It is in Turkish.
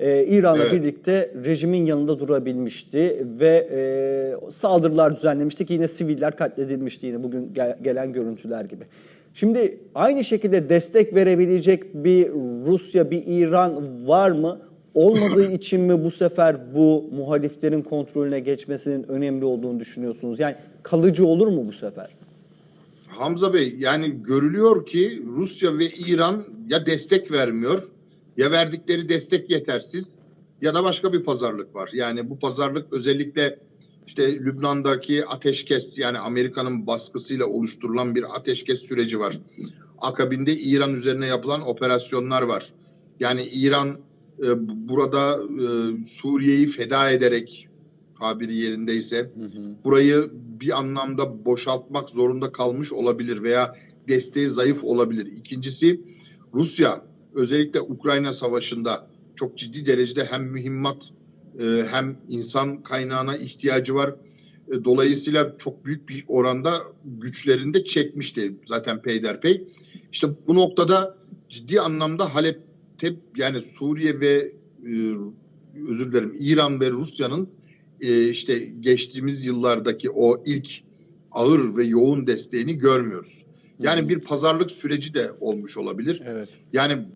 e, İran'la Evet. birlikte rejimin yanında durabilmişti ve e, saldırılar düzenlemişti ki yine siviller katledilmişti yine bugün gel- gelen görüntüler gibi. Şimdi aynı şekilde destek verebilecek bir Rusya, bir İran var mı? Olmadığı için mi bu sefer bu muhaliflerin kontrolüne geçmesinin önemli olduğunu düşünüyorsunuz? Yani kalıcı olur mu bu sefer? Hamza Bey yani görülüyor ki Rusya ve İran ya destek vermiyor ya verdikleri destek yetersiz ya da başka bir pazarlık var. Yani bu pazarlık özellikle işte Lübnan'daki ateşkes yani Amerika'nın baskısıyla oluşturulan bir ateşkes süreci var. Akabinde İran üzerine yapılan operasyonlar var. Yani İran e, burada e, Suriye'yi feda ederek tabiri yerindeyse burayı bir anlamda boşaltmak zorunda kalmış olabilir veya desteği zayıf olabilir. İkincisi Rusya özellikle Ukrayna savaşında çok ciddi derecede hem mühimmat e, hem insan kaynağına ihtiyacı var. E, Dolayısıyla çok büyük bir oranda güçlerini de çekmişti zaten peyderpey. İşte bu noktada ciddi anlamda Halep'te yani Suriye ve e, özür dilerim İran ve Rusya'nın e, işte geçtiğimiz yıllardaki o ilk ağır ve yoğun desteğini görmüyoruz. Yani bir pazarlık süreci de olmuş olabilir. Evet. Yani